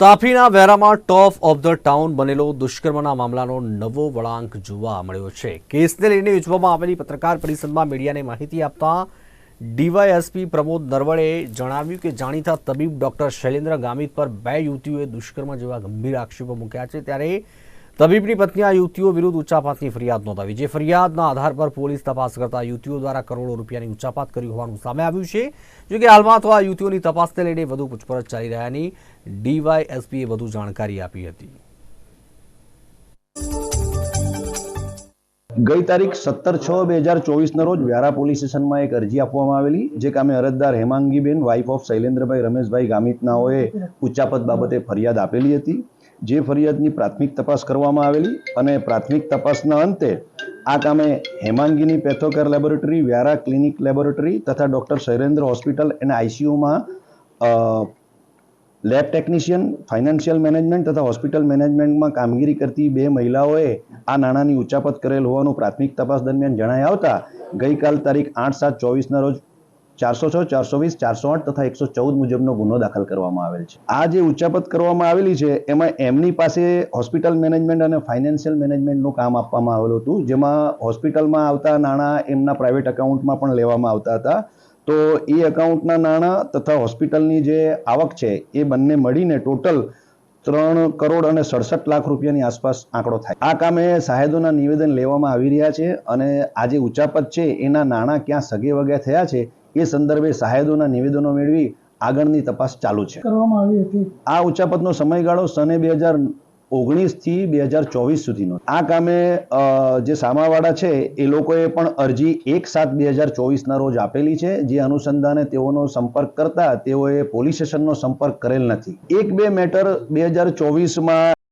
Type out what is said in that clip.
તાપીના વેરામાં top of the town બનેલો દુષ્કર્મના મામલાનો નવો વળાંક જોવા મળ્યો છે. કેસને લઈને યોજવામાં આવેલી પત્રકાર પરિષદમાં મીડિયાને માહિતી આપતા ડીવાયએસપી પ્રમોદ નરવણેએ જણાવ્યું કે જાણીતા તબીબ ડોક્ટર શૈલેન્દ્ર ગામિત પર બે યુવતીઓએ દુષ્કર્મ જેવા ગંભીર આક્ષેપો મૂક્યા છે. ત્યારે તબીબની પત્ની આ યુવતીઓ વિરુદ્ધ ઉચ્ચાપાતની ફરિયાદ નોંધાવી જે ફરિયાદના આધાર પર પોલીસ તપાસ કરતા યુવતીઓ દ્વારા કરોડો રૂપિયાની ઉચ્ચાપાત કરી હોવાનું સામે આવ્યું છે. જોકે હાલમાં તો આ યુવતીઓની તપાસને લઈને વધુ પૂછપરછ ચાલી રહ્યાની ડીવાયએસપીએ વધુ જાણકારી આપી હતી. ગઈ તારીખ સત્તર છ બે હજાર ચોવીસના રોજ વ્યારા પોલીસ સ્ટેશનમાં એક અરજી આપવામાં આવેલી, જે કામે અરજદાર હેમાંગીબેન વાઇફ ઓફ શૈલેન્દ્રભાઈ રમેશભાઈ ગામિતનાઓએ ઉચ્ચાપત બાબતે ફરિયાદ આપેલી હતી. જે ફરિયાદની પ્રાથમિક તપાસ કરવામાં આવેલી અને પ્રાથમિક તપાસના અંતે આ કામે Hemangini Pathocare laboratory, Vyara clinic laboratory તથા ડૉક્ટર શૈલેન્દ્ર હોસ્પિટલ અને આઈસીયુમાં લેબ ટેકનિશિયન, ફાઇનાન્શિયલ મેનેજમેન્ટ તથા હોસ્પિટલ મેનેજમેન્ટમાં કામગીરી કરતી બે મહિલાઓએ આ નાણાંની ઉચ્ચાપત કરેલ હોવાનું પ્રાથમિક તપાસ દરમિયાન જણાઈ આવતા ગઈકાલ તારીખ આઠ સાત ચોવીસના રોજ ચારસો છ, ચારસો વીસ, ચારસો આઠ તથા એકસો ચૌદ મુજબનો ગુનો દાખલ કરવામાં આવેલ છે. આ જે ઉચ્ચાપત કરવામાં આવેલી છે, એમાં એમની પાસે હોસ્પિટલ મેનેજમેન્ટ અને ફાઇનાન્શિયલ મેનેજમેન્ટનું કામ આપવામાં આવેલું હતું, જેમાં હોસ્પિટલમાં આવતા નાણાં એમના પ્રાઇવેટ એકાઉન્ટમાં પણ લેવામાં આવતા હતા. તો એ એકાઉન્ટના નાણાં તથા હોસ્પિટલની જે આવક છે, એ બંને મળીને ટોટલ ત્રણ કરોડ અને સડસઠ લાખ રૂપિયાની આસપાસ આંકડો થાય. આ કામે સાહેદોના નિવેદન લેવામાં આવી રહ્યા છે અને આ જે ઉચ્ચાપત છે, એના નાણાં ક્યાં સગે વગે થયા છે એ સંદર્ભે સાહેદોના નિવેદનો મેળવી આગળની તપાસ ચાલુ છે. કરવામાં આવી હતી. આ ઉચ્ચાપતનો સમયગાળો સને બે હજાર ઓગણીસથી બે હજાર ચોવીસ સુધીનો. આ કામે જે સામાવાળા છે એ લોકોએ પણ અરજી એક સાત બે હજાર ચોવીસના રોજ આપેલી છે જે અનુસંધાને તેઓનો સંપર્ક કરતા તેઓએ પોલીસ સ્ટેશનનો સંપર્ક કરેલ નથી. એક બે મેટર બે હજાર ચોવીસમાં